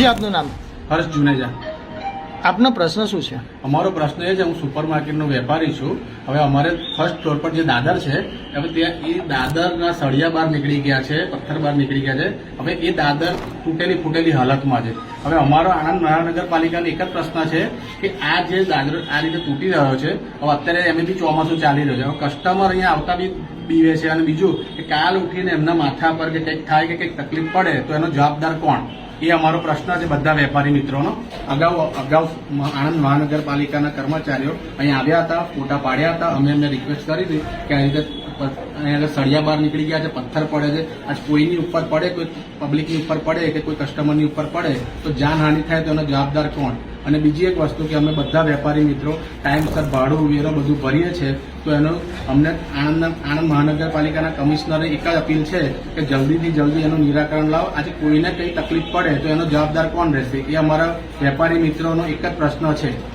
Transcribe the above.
જી આપનું નામ? હર્ષ જુનેજા. આપનો પ્રશ્ન શું છે? અમારો પ્રશ્ન એ છે હું સુપર માર્કેટનો વેપારી છું. હવે અમારે ફર્સ્ટ ફ્લોર પર જે દાદર છે હવે ત્યાં એ દાદરના સળિયા બહાર નીકળી ગયા છે પથ્થર બહાર નીકળી ગયા છે. હવે એ દાદર તૂટેલી ફૂટેલી હાલતમાં છે. હવે અમારો આણંદ મહાનગરપાલિકાનો એક જ પ્રશ્ન છે કે આ જે દાદરો, આ રીતે તૂટી રહ્યો છે, હવે અત્યારે એમ બી ચોમાસું ચાલી રહ્યું છે. હવે કસ્ટમર અહીંયા આવતા બી બીવે છે અને બીજું કે કાલ ઉઠીને એમના માથા પર કે કંઈક થાય કે કંઈક તકલીફ પડે તો એનો જવાબદાર કોણ? એ અમારો પ્રશ્ન છે બધા વેપારી મિત્રોનો. અગાઉ અગાઉ આણંદ મહાનગરપાલિકાના કર્મચારીઓ અહીં આવ્યા હતા, ફોટા પાડ્યા હતા. અમે એમને રિક્વેસ્ટ કરી હતી કે આ રીતે પ- સળિયા બહાર નીકળી ગયા છે, પથ્થર પડે છે. આજ કોઈની ઉપર પડે, કોઈ પબ્લિકની ઉપર પડે કે કોઈ કસ્ટમરની ઉપર પડે, તો જાનહાનિ થાય તો એનો જવાબદાર કોણ? અને બીજી એક વસ્તુ કે અમે બધા વેપારી મિત્રો ટાઈમસર ભાડું, વેરો બધું ભરીએ છીએ, તો એનો અમને આણંદ આણંદ મહાનગરપાલિકાના કમિશનરે એક જ અપીલ છે કે જલ્દીથી જલ્દી એનું નિરાકરણ લાવો. આજે કોઈને કંઈ તકલીફ પડે તો એનો જવાબદાર કોણ રહેશે? એ અમારા વેપારી મિત્રોનો એક જ પ્રશ્ન છે.